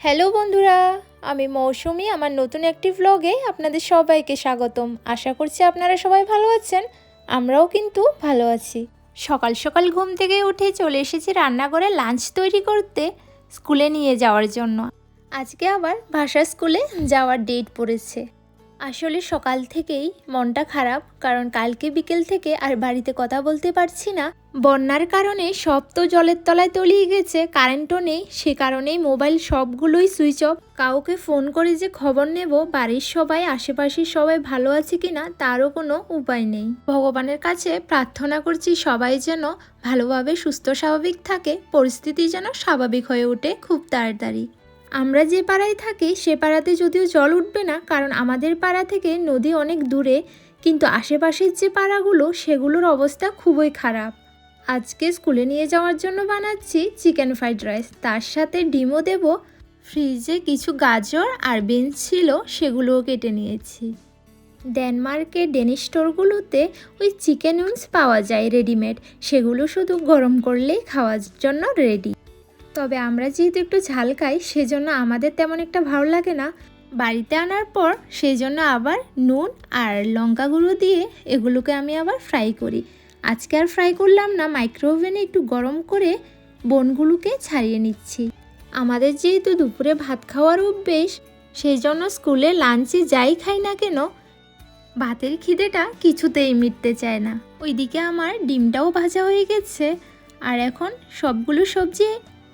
Hello বন্ধুরা, আমি মৌসুমি, আমার নতুন একটি ভ্লগে আপনাদের সবাইকে স্বাগতম। আশা করছি আপনারা সবাই ভালো আছেন, আমরাও কিন্তু ভালো আছি। সকাল সকাল ঘুম থেকে উঠে চলে এসেছি রান্নাঘরে লাঞ্চ তৈরি করতে স্কুলে নিয়ে যাওয়ার জন্য। আজকে আবার ভাষা স্কুলে যাওয়ার ডেট পড়েছে। আসলে সকাল থেকেই মনটা খারাপ, কারণ কালকে বিকেল থেকে আর বাড়িতে কথা বলতে পারছি না বন্যার কারণে সব তো জলের তলায় তলিয়ে গেছে, কারেন্টও নেই। সে কারণেই মোবাইল সবগুলোই সুইচ অফ। কাউকে ফোন করে যে খবর নেব, বাড়ির সবাই, আশেপাশের সবাই ভালো আছে কিনা, তারও কোনো উপায় নেই। ভগবানের কাছে প্রার্থনা করছি সবাই যেন ভালোভাবে, সুস্থ, স্বাভাবিক থাকে। পরিস্থিতি যেন স্বাভাবিক হয়ে ওঠে খুব তাড়াতাড়ি। আমরা যে পাড়ায় থাকি, সে পাড়াতে যদিও জল উঠবে না, কারণ আমাদের পাড়া থেকে নদী অনেক দূরে, কিন্তু আশেপাশের যে পাড়াগুলো, সেগুলোর অবস্থা খুবই খারাপ। আজকে স্কুলে নিয়ে যাওয়ার জন্য বানাচ্ছি চিকেন ফ্রাইড রাইস। তার সাথে ডিমও দেব। ফ্রিজে কিছু গাজর আর বেঞ্চ ছিল, সেগুলোও কেটে নিয়েছি। ডেনমার্কের ডেনিশ স্টোরগুলোতে ওই চিকেন উইংস পাওয়া যায় রেডিমেড। সেগুলো শুধু গরম করলেই খাওয়ার জন্য রেডি। তবে আমরা যেহেতু একটু ঝাল খাই, সেজন্য আমাদের তেমন একটা ভালো লাগে না। বাড়িতে আনার পর সেই জন্য আবার নুন আর লঙ্কা গুঁড়ো দিয়ে এগুলোকে আমি আবার ফ্রাই করি। আজকে আর ফ্রাই করলাম না মাইক্রোওভেনে একটু গরম করে বনগুলোকে ছাড়িয়ে নিচ্ছি। আমাদের যেহেতু দুপুরে ভাত খাওয়ার অভ্যেস সেই জন্য স্কুলে লাঞ্চে যাই খাই না কেন, ভাতের খিদেটা কিছুতেই মিটতে চায় না। ওইদিকে আমার ডিমটাও ভাজা হয়ে গেছে, আর এখন সবগুলো সবজি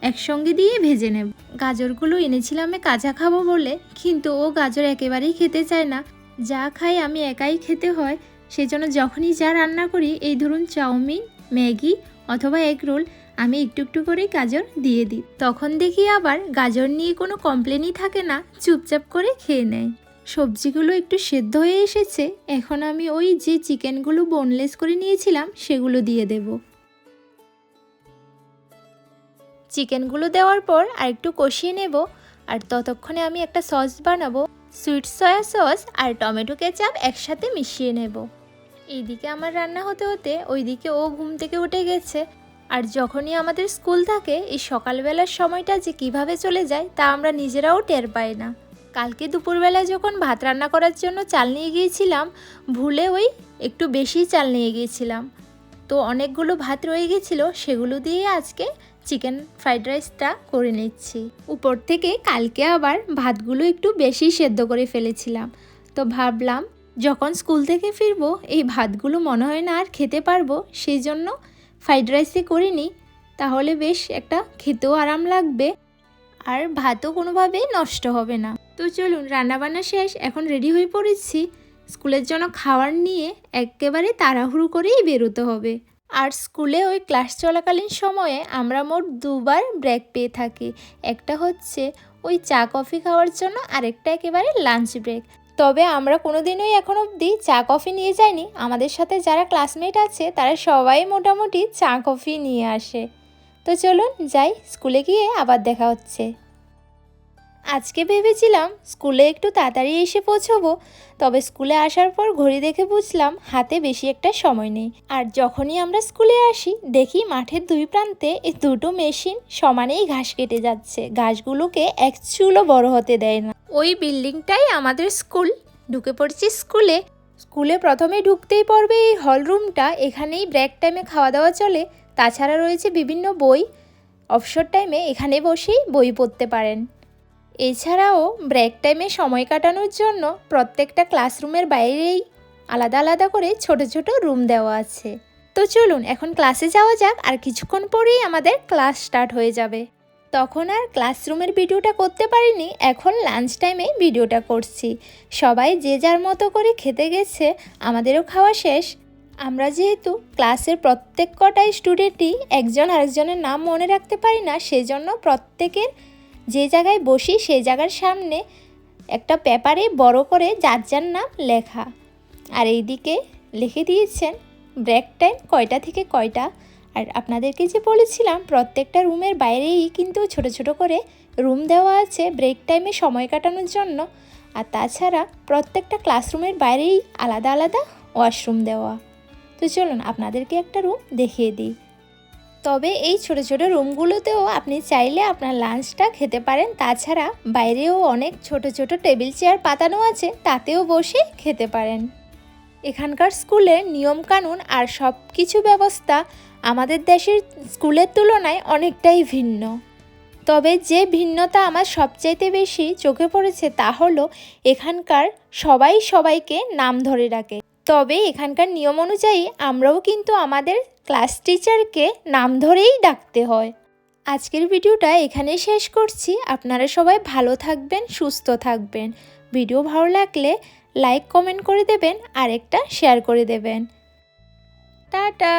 একসঙ্গে দিয়ে ভেজে নেব। গাজরগুলো এনেছিলাম কাঁচা খাব বলে, কিন্তু ও গাজর একেবারেই খেতে চায় না। যা খাই আমি একাই খেতে হয় সেজন্য যখনই যা রান্না করি, এই ধরুন চাউমিন, ম্যাগি অথবা এগ রোল আমি একটু একটু করে গাজর দিয়ে দিই। তখন দেখি আবার গাজর নিয়ে কোনো কমপ্লেনই থাকে না, চুপচাপ করে খেয়ে নেয়। সবজিগুলো একটু সেদ্ধ হয়ে এসেছে, এখন আমি ওই যে চিকেনগুলো বোনলেস করে নিয়েছিলাম, সেগুলো দিয়ে দেবো। চিকেনগুলো দেওয়ার পর আর একটু কষিয়ে নেব, আর ততক্ষণে আমি একটা সস বানাবো সুইট সয়া সস আর টমেটো কেচাপ একসাথে মিশিয়ে নেব। এইদিকে আমার রান্না হতে হতে ওইদিকে ও ঘুম থেকে উঠে গেছে। আর যখনই আমাদের স্কুল থাকে, এই সকালবেলার সময়টা যে কীভাবে চলে যায় তা আমরা নিজেরাও টের পাই না। কালকে দুপুরবেলা যখন ভাত রান্না করার জন্য চাল নিয়ে গিয়েছিলাম, ভুলে ওই একটু বেশি চাল নিয়ে গিয়েছিলাম। তো অনেকগুলো ভাত রয়ে গেছিল, সেগুলো দিয়ে আজকে চিকেন ফ্রাইড রাইসটা করে নিচ্ছি। উপর থেকে কালকে আবার ভাতগুলো একটু বেশি সেদ্ধ করে ফেলেছিলাম। তো ভাবলাম যখন স্কুল থেকে ফিরবো, এই ভাতগুলো মনে হয় না আর খেতে পারব, সেই জন্য ফ্রাইড রাইসে করিনি। তাহলে বেশ, একটা খেতেও আরাম লাগবে, আর ভাতও কোনোভাবে নষ্ট হবে না। তো চলুন, রান্নাবান্না শেষ, এখন রেডি হয়ে পড়েছি। স্কুলের জন্য খাবার নিয়ে একেবারে তাড়াহুড়ো করেই বেরোতে হবে। আর স্কুলে ওই ক্লাস চলাকালীন সময়ে আমরা মোট দুবার ব্রেক পেয়ে থাকি। একটা হচ্ছে ওই চা কফি খাওয়ার জন্য, আরেকটা একেবারে লাঞ্চ ব্রেক। তবে আমরা কোনো কোনোদিনই এখন অবধি চা কফি নিয়ে যাইনি। আমাদের সাথে যারা ক্লাসমেট আছে, তারা সবাই মোটামুটি চা কফি নিয়ে আসে। তো চলুন যাই, স্কুলে গিয়ে আবার দেখা হচ্ছে। আজকে ভেবেছিলাম স্কুলে একটু তাড়াতাড়ি এসে পৌঁছবো, তবে স্কুলে আসার পর ঘড়ি দেখে বুঝলাম হাতে বেশি একটা সময় নেই। আর যখনই আমরা স্কুলে আসি, দেখি মাঠের দুই প্রান্তে এই দুটো মেশিন সমানেই ঘাস কেটে যাচ্ছে। ঘাসগুলোকে এক চুলও বড় হতে দেয় না। ওই বিল্ডিংটাই আমাদের স্কুল। ঢুকে পড়ছি স্কুলে। স্কুলে প্রথমে ঢুকতেই পড়বে এই হল রুমটা এখানেই ব্রেক টাইমে খাওয়া দাওয়া চলে। তাছাড়া রয়েছে বিভিন্ন বই। অবসর টাইমে এখানে বসেই বই পড়তে পারেন। এছাড়াও ব্রেক টাইমে সময় কাটানোর জন্য প্রত্যেকটা ক্লাসরুমের বাইরেই আলাদা আলাদা করে ছোট ছোট রুম দেওয়া আছে। তো চলুন, এখন ক্লাসে যাওয়া যাক। আর কিছুক্ষণ পরেই আমাদের ক্লাস স্টার্ট হয়ে যাবে। তখন আর ক্লাসরুমের ভিডিওটা করতে পারিনি, এখন লাঞ্চ টাইমে ভিডিওটা করছি। সবাই যে যার মতো করে খেতে গেছে, আমাদেরও খাওয়া শেষ। আমরা যেহেতু ক্লাসের প্রত্যেক কটাই স্টুডেন্টই একজন আরেকজনের নাম মনে রাখতে পারি না, সেজন্য প্রত্যেকের যে জায়গায় বসি, সেই জায়গার সামনে একটা পেপারে বড় করে যার যার নাম লেখা। আর এইদিকে লিখে দিয়েছেন ব্রেক টাইম কয়টা থেকে কয়টা? আর আপনাদেরকে যে বলেছিলাম, প্রত্যেকটা রুমের বাইরেই কিন্তু ছোট ছোট করে রুম দেওয়া আছে ব্রেক টাইমে সময় কাটানোর জন্য। আর তাছাড়া প্রত্যেকটা ক্লাসরুমের বাইরেই আলাদা আলাদা ওয়াশরুম দেওয়া। তো চলুন, আপনাদেরকে একটা রুম দেখিয়ে দিই। তবে এই ছোট ছোট রুমগুলোতেও আপনি চাইলে আপনার লাঞ্চটা খেতে পারেন। তাছাড়া বাইরেও অনেক ছোট ছোট টেবিল চেয়ার পাতানো আছে, তাতেও বসে খেতে পারেন। এখানকার স্কুলের নিয়মকানুন আর সব কিছু ব্যবস্থা আমাদের দেশের স্কুলের তুলনায় অনেকটাই ভিন্ন। তবে যে ভিন্নতা আমার সবচাইতে বেশি চোখে পড়েছে তা হলো এখানকার সবাই সবাইকে নাম ধরে ডাকে। তবে এখানকার নিয়ম অনুযায়ী আমরাও কিন্তু আমাদের ক্লাস টিচারকে নাম ধরেই ডাকতে হয়। আজকের ভিডিওটা এখানেই শেষ করছি। আপনারা সবাই ভালো থাকবেন, সুস্থ থাকবেন। ভিডিও ভালো লাগলে লাইক কমেন্ট করে দেবেন আর একটা শেয়ার করে দেবেন। টাটা!